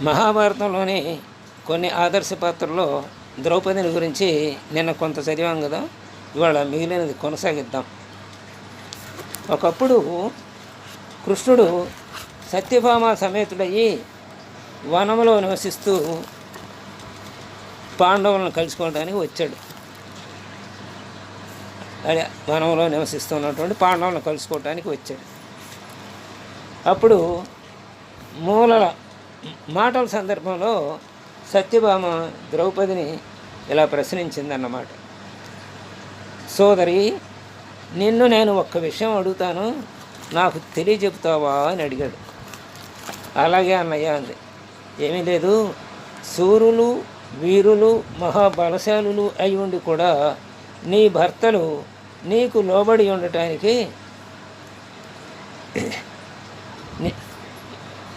మహాభారతంలోని కొన్ని ఆదర్శ పాత్రల్లో ద్రౌపదిని గురించి నిన్న కొంత చదివాం కదా ఇవాళ మిగిలినది కొనసాగిద్దాం. ఒకప్పుడు కృష్ణుడు సత్యభామ సమేతుడయ్యి వనంలో నివసిస్తూ పాండవులను కలుసుకోవడానికి వచ్చాడు. అదే వనంలో నివసిస్తున్నటువంటి పాండవులను కలుసుకోవడానికి వచ్చాడు. అప్పుడు మూలల మాటల సందర్భంలో సత్యభామ ద్రౌపదిని ఇలా ప్రశ్నించిందన్నమాట. సోదరి నిన్ను నేను ఒక్క విషయం అడుగుతాను నాకు తెలియజెప్తావా అని అడిగాడు. అలాగే అన్నయ్య అంది. ఏమీ లేదు సూరులు వీరులు మహాబలశాలులు అయి ఉండి కూడా నీ భర్తలు నీకు లోబడి ఉండటానికి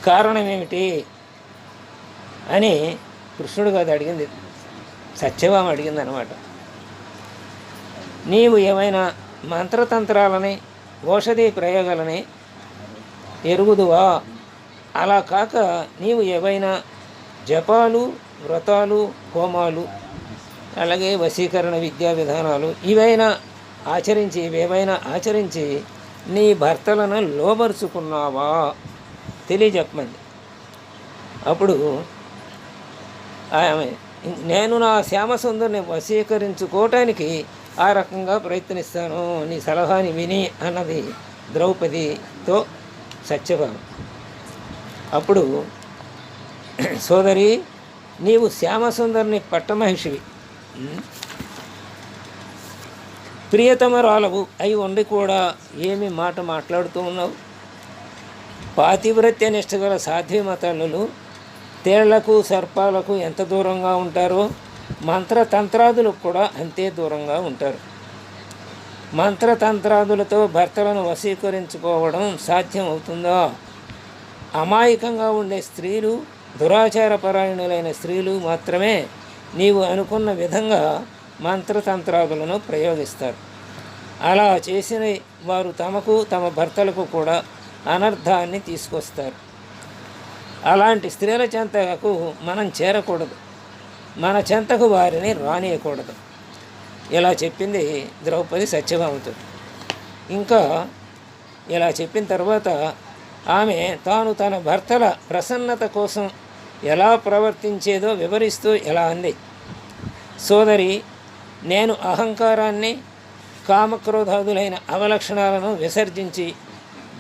కారణం ఏమిటి అని కృష్ణుడు కాదు అడిగింది. సత్యభామ అడిగింది అనమాట నీవు ఏమైనా మంత్రతంత్రాలని ఔషధి ప్రయోగాలని ఎరుగుదువా? అలా కాక నీవు ఏవైనా జపాలు వ్రతాలు హోమాలు అలాగే వశీకరణ విద్యా విధానాలు ఇవైనా ఆచరించి ఇవేవైనా ఆచరించి నీ భర్తలను లోబరుచుకున్నావా? తెలియజెప్పమంది. అప్పుడు ఆమె నేను నా శ్యామసుందరిని వశీకరించుకోవటానికి ఆ రకంగా ప్రయత్నిస్తాను. నీ సలహాని విని అన్నది ద్రౌపదితో సత్యభామ. అప్పుడు సోదరి నీవు శ్యామసుందరిని పట్టమహిషివి. ప్రియతమరాలవు అయి ఉండి కూడా ఏమి మాట మాట్లాడుతూ ఉన్నావు? పాతివ్రత్య నిష్ట గల సాధ్వీమతలు తేళ్ళకు సర్పాలకు ఎంత దూరంగా ఉంటారో మంత్రతంత్రాదులకు కూడా అంతే దూరంగా ఉంటారు. మంత్రతంత్రాదులతో భర్తలను వశీకరించుకోవడం సాధ్యం అవుతుందా అమాయకంగా ఉండే స్త్రీలు దురాచారపరాయణులైన స్త్రీలు మాత్రమే నీవు అనుకున్న విధంగా మంత్రతంత్రాదులను ప్రయోగిస్తారు. అలా చేసిన వారు తమకు తమ భర్తలకు కూడా అనర్థాన్ని తీసుకొస్తారు. అలాంటి స్త్రీల చెంతకు మనం చేరకూడదు. మన చెంతకు వారిని రానియకూడదు. ఇలా చెప్పింది ద్రౌపది సత్యభామతో. ఇంకా ఇలా చెప్పిన తర్వాత ఆమె తాను తన భర్తల ప్రసన్నత కోసం ఎలా ప్రవర్తించేదో వివరిస్తూ ఎలా అంది. సోదరి నేను అహంకారాన్ని కామక్రోధాదులైన అవలక్షణాలను విసర్జించి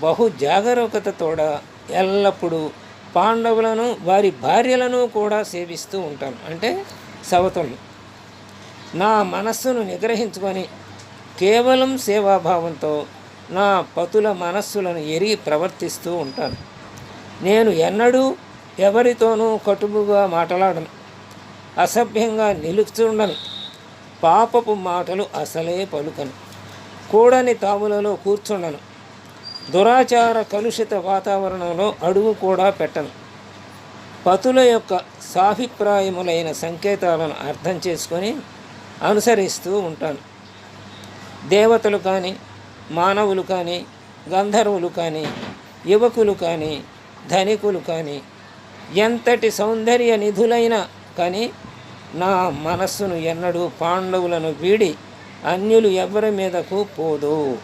బహు జాగరూకతతోడ ఎల్లప్పుడూ పాండవులను వారి భార్యలను కూడా సేవిస్తూ ఉంటాను అంటే సవతుల్ని నా మనస్సును నిగ్రహించుకొని కేవలం సేవాభావంతో నా పతుల మనస్సులను ఎరిగి ప్రవర్తిస్తూ ఉంటాను. నేను ఎన్నడూ ఎవరితోనూ కటుబుగా మాట్లాడను. అసభ్యంగా నిలుచుండను. పాపపు మాటలు అసలే పలుకను. కూడని తాములలో కూర్చుండను. దురాచార కలుషిత వాతావరణంలో అడుగు కూడా పెట్టను. పతుల యొక్క సాభిప్రాయములైన సంకేతాలను అర్థం చేసుకొని అనుసరిస్తూ ఉంటాను. దేవతలు కానీ మానవులు కానీ గంధర్వులు కానీ యువకులు కానీ ధనికులు కానీ ఎంతటి సౌందర్య నిధులైన కానీ నా మనస్సును ఎన్నడూ పాండవులను వీడి అన్యులు ఎవరి మీదకు పోదు.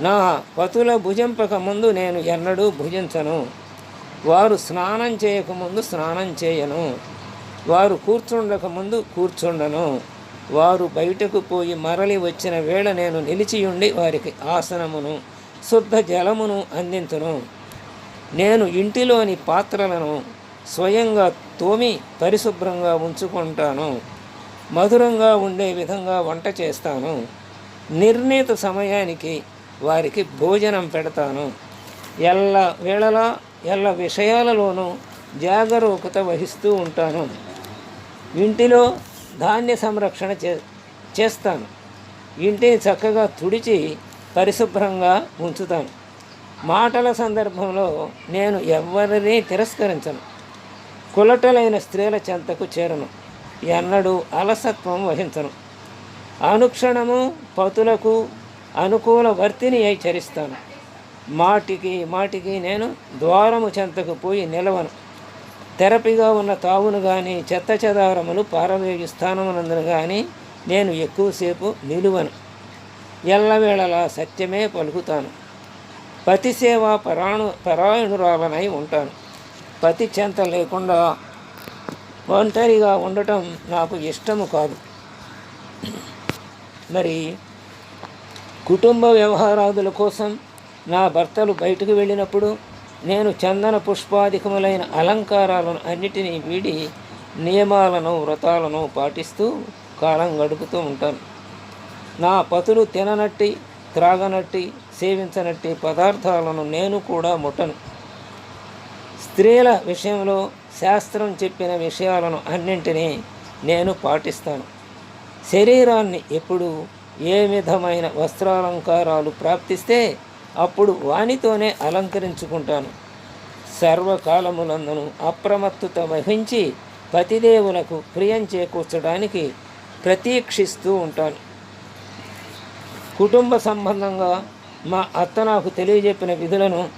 నా పతుల భుజింపక ముందు నేను ఎన్నడూ భుజించను. వారు స్నానం చేయకముందు స్నానం చేయను. వారు కూర్చుండక ముందు కూర్చుండను. వారు బయటకు పోయి మరలి వచ్చిన వేళ నేను నిలిచియుండి వారికి ఆసనమును శుద్ధ జలమును అందింతును. నేను ఇంటిలోని పాత్రలను స్వయంగా తోమి పరిశుభ్రంగా ఉంచుకుంటాను. మధురంగా ఉండే విధంగా వంట చేస్తాను. నిర్ణీత సమయానికి వారికి భోజనం పెడతాను. ఎల్ల వేళలా ఎల్ల విషయాలలోనూ జాగరూకత వహిస్తూ ఉంటాను. ఇంటిలో ధాన్య సంరక్షణ చే చేస్తాను. ఇంటిని చక్కగా తుడిచి పరిశుభ్రంగా ఉంచుతాను. మాటల సందర్భంలో నేను ఎవరిని తిరస్కరించను. కులటలైన స్త్రీల చెంతకు చేరను. ఎన్నడూ అలసత్వం వహించను. అనుక్షణము పతులకు అనుకూల వర్తిని అయి చరిస్తాను మాటికి మాటికి నేను ద్వారము చెంతకు పోయి నిలవను. థెరపీగా ఉన్న తావును కానీ చెత్త చెదారములు పారవేయు స్థానమునందును కానీ నేను ఎక్కువసేపు నిలువను. ఎల్లవేళలా సత్యమే పలుకుతాను. పతి సేవ పరాణు పరాయణురాలనై ఉంటాను. పతి చెంత లేకుండా ఒంటరిగా ఉండటం నాకు ఇష్టము కాదు. మరి కుటుంబ వ్యవహారాదుల కోసం నా భర్తలు బయటకు వెళ్ళినప్పుడు నేను చందన పుష్పాధికములైన అలంకారాలను అన్నిటినీ వీడి నియమాలను వ్రతాలను పాటిస్తూ కాలం గడుపుతూ ఉంటాను. నా పతులు తిననట్టి త్రాగనట్టి సేవించనట్టి పదార్థాలను నేను కూడా ముట్టను. స్త్రీల విషయంలో శాస్త్రం చెప్పిన విషయాలను అన్నింటినీ నేను పాటిస్తాను. శరీరాన్ని ఎప్పుడూ ఏ విధమైన వస్త్రాలంకారాలు ప్రాప్తిస్తే అప్పుడు వానితోనే అలంకరించుకుంటాను. సర్వకాలములందును అప్రమత్తత వహించి పతిదేవులకు ప్రియం చేకూర్చడానికి ప్రతీక్షిస్తూ ఉంటాను. కుటుంబ సంబంధంగా మా అత్త నాకు తెలియజెప్పిన విధులను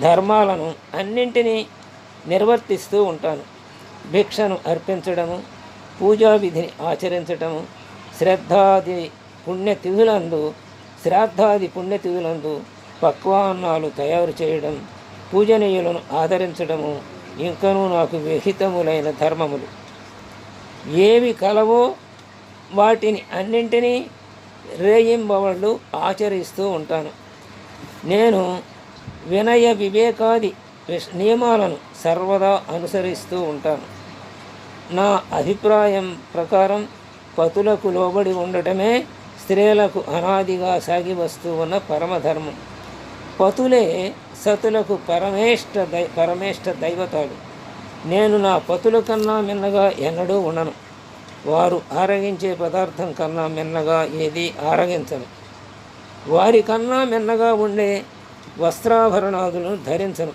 ధర్మాలను అన్నింటినీ నిర్వర్తిస్తూ ఉంటాను. భిక్షను అర్పించడము పూజా విధిని ఆచరించటము శ్రద్ధాది పుణ్యతిథులందు శ్రాద్ధాది పుణ్యతిథులందు పక్వాన్నాలు తయారు చేయడం పూజనీయులను ఆదరించడము ఇంకనూ నాకు విహితములైన ధర్మములు. ఏవి కలవో వాటిని అన్నింటినీ రేయింబవళ్ళు ఆచరిస్తూ ఉంటాను. నేను వినయ వివేకాది నియమాలను సర్వదా అనుసరిస్తూ ఉంటాను. నా అభిప్రాయం ప్రకారం పతులకు లోబడి ఉండటమే స్త్రీలకు అనాదిగా సాగి వస్తూ ఉన్న పరమధర్మం. పతులే సతులకు పరమేష్ట దై పరమేష్ట దైవతాలు నేను నా పతుల కన్నా మిన్నగా ఎన్నడూ ఉండను. వారు ఆరగించే పదార్థం కన్నా మిన్నగా ఏది ఆరగించను వారి కన్నా మిన్నగా ఉండే వస్త్రాభరణాదులను ధరించను.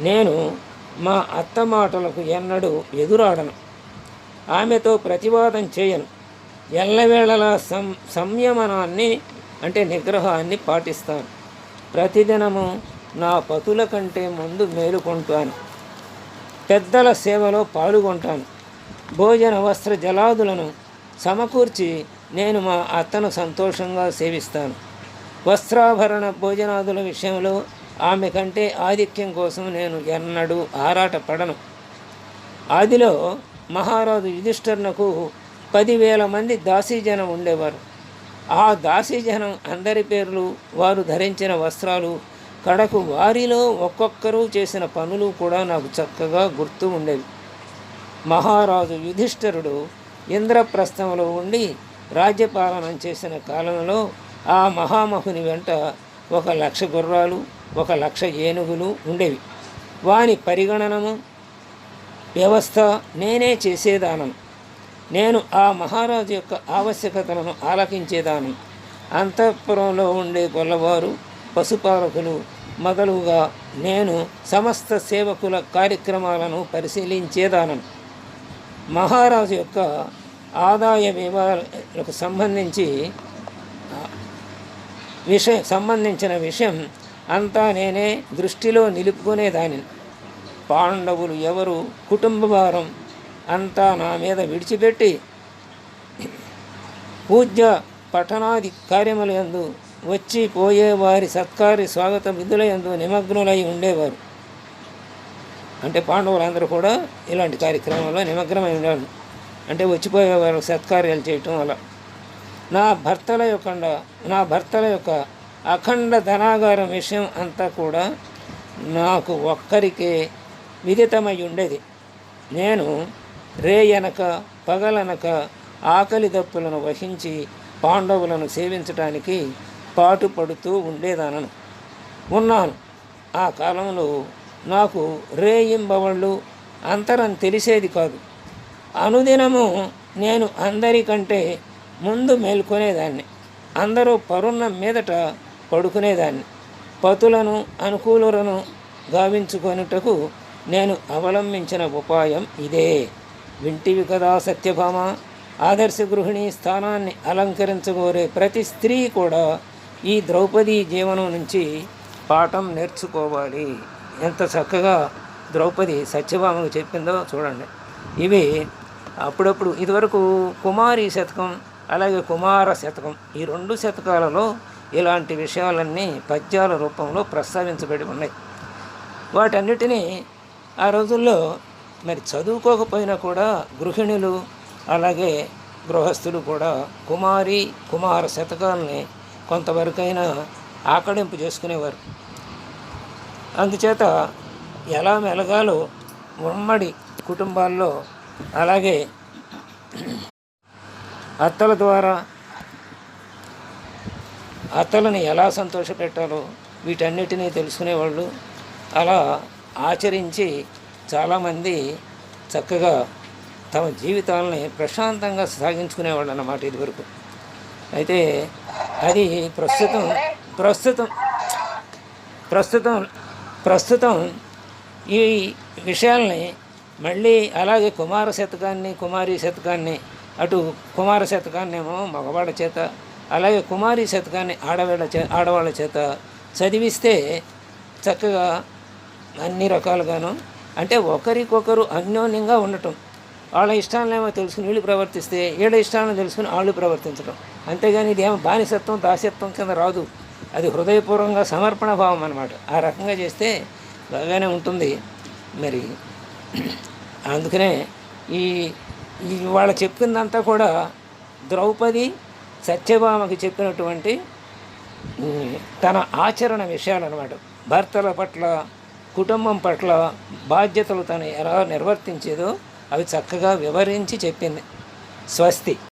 నేను మా అత్త మాటలకు ఎన్నడూ ఎదురాడను. ఆమెతో ప్రతివాదం చేయను. ఎల్లవేళలా సం సంయమనాన్ని అంటే నిగ్రహాన్ని పాటిస్తాను. ప్రతిదినము నా పతుల కంటే ముందు మేలుకొంటాను. పెద్దల సేవలో పాల్గొంటాను. భోజన వస్త్ర జలాదులను సమకూర్చి నేను మా అత్తను సంతోషంగా సేవిస్తాను. వస్త్రాభరణ భోజనాదుల విషయంలో ఆమె కంటే ఆధిక్యం కోసం నేను ఎన్నడూ ఆరాటపడను. ఆదిలో మహారాజు యుధిష్ఠర్నకు పదివేల మంది దాసీజనం ఉండేవారు. ఆ దాసీజనం అందరి పేర్లు వారు ధరించిన వస్త్రాలు కడకు వారిలో ఒక్కొక్కరు చేసిన పనులు కూడా నాకు చక్కగా గుర్తు ఉండేవి. మహారాజు యుధిష్ఠరుడు ఇంద్రప్రస్థంలో ఉండి రాజ్యపాలనం చేసిన కాలంలో ఆ మహామహుని వెంట ఒక లక్ష గుర్రాలు ఒక లక్ష ఏనుగులు ఉండేవి. వాని పరిగణనము వ్యవస్థ నేనే చేసేదానం నేను ఆ మహారాజు యొక్క ఆవశ్యకతలను ఆలకించేదాను అంతఃపురంలో ఉండే గొల్లవారు పశుపాలకులు మొదలుగా నేను సమస్త సేవకుల కార్యక్రమాలను పరిశీలించేదానం మహారాజు యొక్క ఆదాయ వివరాలకు సంబంధించి విషయం సంబంధించిన విషయం అంతా నేనే దృష్టిలో నిలుపుకునేదానిని. పాండవులు ఎవరు? కుటుంబ భారం అంతా నా మీద విడిచిపెట్టి పూజ్య పఠనాది కార్యముల యందు వచ్చి పోయే వారి సత్కార్య స్వాగత విధులయందు నిమగ్నులై ఉండేవారు. అంటే పాండవులందరూ కూడా ఇలాంటి కార్యక్రమంలో నిమగ్నమై ఉండేవారు. అంటే వచ్చిపోయేవారు సత్కార్యాలు చేయటం అలా నా భర్తల యొక్క నా భర్తల యొక్క అఖండ ధనాగారం విషయం అంతా కూడా నాకు ఒక్కరికే విదితమై ఉండేది నేను రేయనక పగలనక ఆకలి దప్పులను వహించి పాండవులను సేవించటానికి పాటుపడుతూ ఉండేదానను. ఉన్నాను. ఆ కాలంలో నాకు రేయింబవళ్ళు అంతరం తెలిసేది కాదు. అనుదినము నేను అందరికంటే ముందు మేల్కొనేదాన్ని. అందరూ పరున్న మీదట పడుకునేదాన్ని. పతులను అనుకూలులను గావించుకొనుటకు నేను అవలంబించిన ఉపాయం ఇదే. వింటివి కదా సత్యభామ. ఆదర్శ గృహిణి స్థానాన్ని అలంకరించగోరే ప్రతి స్త్రీ కూడా ఈ ద్రౌపదీ జీవనం నుంచి పాఠం నేర్చుకోవాలి. ఎంత చక్కగా ద్రౌపది సత్యభామకు చెప్పిందో చూడండి. ఇవి అప్పుడప్పుడు ఇదివరకు కుమారి శతకం అలాగే కుమార శతకం ఈ రెండు శతకాలలో ఇలాంటి విషయాలన్నీ పద్యాల రూపంలో ప్రస్తావించబడి ఉన్నాయి. వాటన్నిటినీ ఆ రోజుల్లో మరి చదువుకోకపోయినా కూడా గృహిణులు అలాగే గృహస్థులు కూడా కుమారి కుమార శతకాలని కొంతవరకైనా ఆకడింపు చేసుకునేవారు. అందుచేత ఎలా మెలగాలో ఉమ్మడి కుటుంబాల్లో అలాగే అత్తల ద్వారా అత్తలని ఎలా సంతోషపెట్టాలో వీటన్నిటినీ తెలుసుకునేవాళ్ళు. అలా ఆచరించి చాలామంది చక్కగా తమ జీవితాలని ప్రశాంతంగా సాగించుకునేవాళ్ళు అన్నమాట ఇదివరకు. అయితే అది ప్రస్తుతం ప్రస్తుతం ప్రస్తుతం ప్రస్తుతం ఈ విషయాల్ని మళ్ళీ అలాగే కుమార శతకాన్ని కుమారి శతకాన్ని అటు కుమార శతకాన్నేమో మగవాళ్ళ చేత అలాగే కుమారి శతకాన్ని ఆడవాళ్ళ చే ఆడవాళ్ళ చేత చదివిస్తే చక్కగా అన్ని రకాలుగాను. అంటే ఒకరికొకరు అన్యోన్యంగా ఉండటం. వాళ్ళ ఇష్టాలనేమో తెలుసుకుని వీళ్ళు ప్రవర్తిస్తే వీళ్ళ ఇష్టాలను తెలుసుకుని వాళ్ళు ప్రవర్తించడం అంతేగాని ఇదేమో బానిసత్వం దాసత్వం కింద రాదు. అది హృదయపూర్వకంగా సమర్పణ భావం అనమాట ఆ రకంగా చేస్తే బాగానే ఉంటుంది. మరి అందుకనే ఈ వాళ్ళ వాళ్ళు చెప్పిందంతా కూడా ద్రౌపది సత్యభామకి చెప్పినటువంటి తన ఆచరణ విషయాలన్నమాట. భర్తల పట్ల కుటుంబం పట్ల బాధ్యతలు తను ఎలా నిర్వర్తించేదో అవి చక్కగా వివరించి చెప్పింది. స్వస్తి.